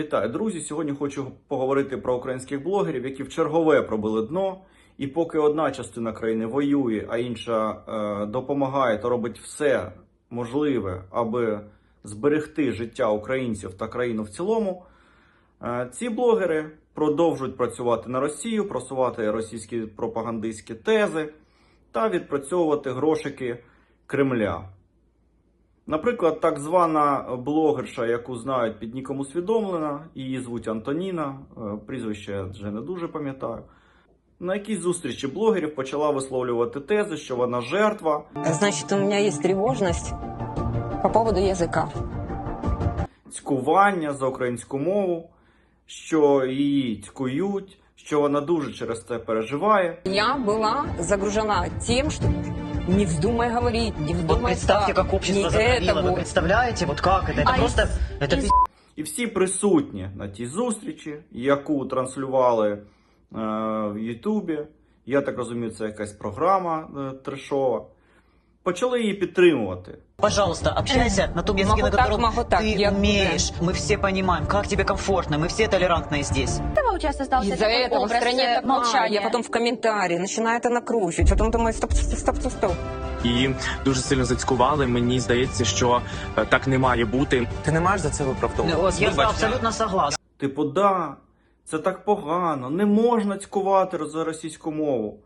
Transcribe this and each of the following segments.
Вітаю, друзі! Сьогодні хочу поговорити про українських блогерів, які в чергове пробили дно. І поки одна частина країни воює, а інша е, допомагає та робить все можливе, аби зберегти життя українців та країну в цілому, е, ці блогери продовжують працювати на Росію, просувати російські пропагандистські тези та відпрацьовувати грошики Кремля. Наприклад, так звана блогерша, яку знають під ніком усвідомлена, її звуть Антоніна, е, прізвище я вже не дуже пам'ятаю. На якійсь зустрічі блогерів почала висловлювати тези, що вона жертва, Значит, у меня есть тревожность по поводу языка. цькування за українську мову, що її цькують, що вона дуже через це переживає. Я была загружена тем, что не вздумай говорить, не Вот вздумай представьте, так, как общество не затравило. это Вы вот. представляете, вот как это? Это А просто... из- Это из- пи***. І всі присутні на тій зустрічі, яку транслювали е, в Ютубі, я так розумію, це якась програма е, трешова, почали її підтримувати. Пожалуйста, общайся на том языке, Могу на так, котором могу так, ты я- умеешь. Мы все понимаем, как тебе комфортно. Мы все толерантные здесь. этого сейчас создался Из-за такой этого в образ стране э, молчания. я потом в комментарии начинаю это накручивать, потом думаю, стоп, стоп, стоп, стоп, стоп. і дуже сильно зацькували. Мені здається, що е, так не має бути. Ти не маєш за це виправдовувати? Я абсолютно согласен. Типу, да, це так погано, не можна цькувати за російську мову.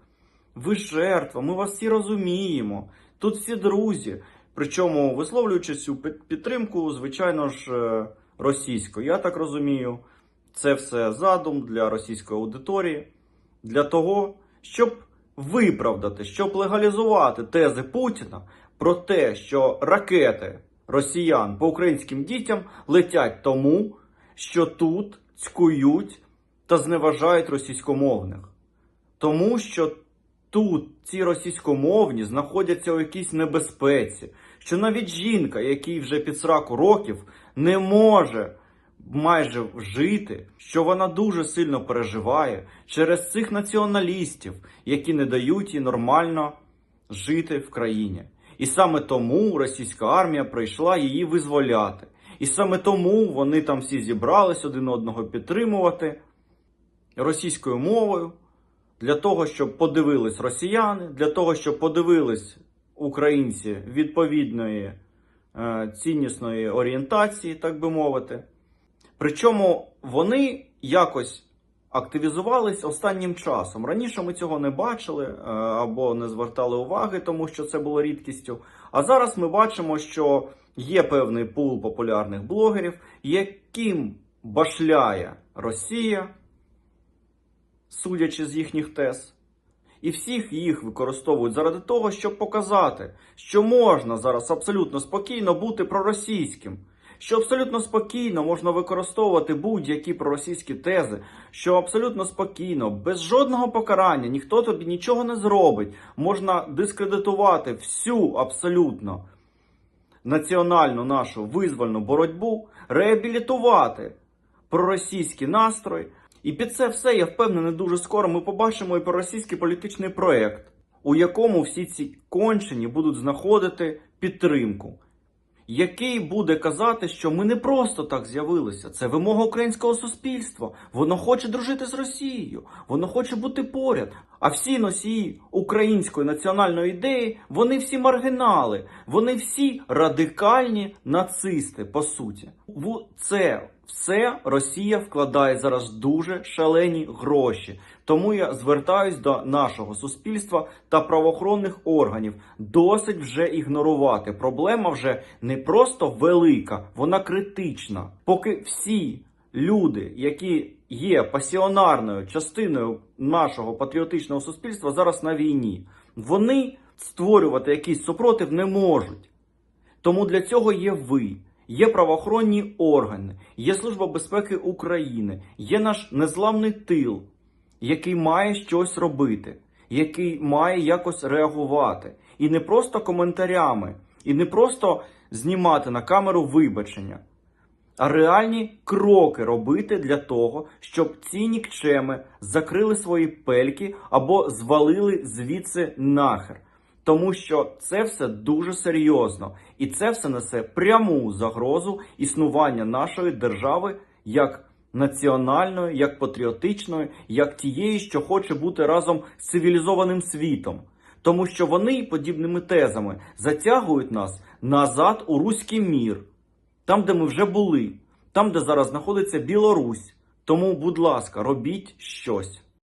Ви жертва, ми вас всі розуміємо. Тут всі друзі. Причому висловлюючи цю підтримку, звичайно ж, е, російською. Я так розумію, це все задум для російської аудиторії, для того, щоб виправдати, щоб легалізувати тези Путіна про те, що ракети росіян по українським дітям летять тому, що тут цькують та зневажають російськомовних. Тому що тут ці російськомовні знаходяться у якійсь небезпеці, що навіть жінка, якій вже під сраку років, не може майже жити, що вона дуже сильно переживає через цих націоналістів, які не дають їй нормально жити в країні. І саме тому російська армія прийшла її визволяти. І саме тому вони там всі зібрались один одного підтримувати російською мовою, для того, щоб подивились росіяни, для того, щоб подивились українці відповідної е, ціннісної орієнтації, так би мовити. Причому вони якось активізувались останнім часом. Раніше ми цього не бачили е, або не звертали уваги, тому що це було рідкістю. А зараз ми бачимо, що є певний пул популярних блогерів, яким башляє Росія, судячи з їхніх тез. І всіх їх використовують заради того, щоб показати, що можна зараз абсолютно спокійно бути проросійським, що абсолютно спокійно можна використовувати будь-які проросійські тези, що абсолютно спокійно, без жодного покарання, ніхто тобі нічого не зробить, можна дискредитувати всю абсолютно національну нашу визвольну боротьбу, реабілітувати проросійський настрой. І під це все, я впевнений, дуже скоро ми побачимо і проросійський політичний проєкт, у якому всі ці кончені будуть знаходити підтримку, який буде казати, що ми не просто так з'явилися. Це вимога українського суспільства. Воно хоче дружити з Росією, воно хоче бути поряд. А всі носії української національної ідеї, вони всі маргінали, вони всі радикальні нацисти, по суті. Це все Росія вкладає зараз дуже шалені гроші. Тому я звертаюсь до нашого суспільства та правоохоронних органів. Досить вже ігнорувати. Проблема вже не просто велика, вона критична. Поки всі люди, які є пасіонарною частиною нашого патріотичного суспільства, зараз на війні, вони створювати якийсь супротив не можуть. Тому для цього є ви, є правоохоронні органи, є Служба безпеки України, є наш незламний тил, який має щось робити, який має якось реагувати. І не просто коментарями, і не просто знімати на камеру вибачення, а реальні кроки робити для того, щоб ці нікчеми закрили свої пельки або звалили звідси нахер. Тому що це все дуже серйозно, і це все несе пряму загрозу існування нашої держави як національною, як патріотичною, як тією, що хоче бути разом з цивілізованим світом. Тому що вони подібними тезами затягують нас назад у руський мір, там, де ми вже були, там, де зараз знаходиться Білорусь. Тому, будь ласка, робіть щось.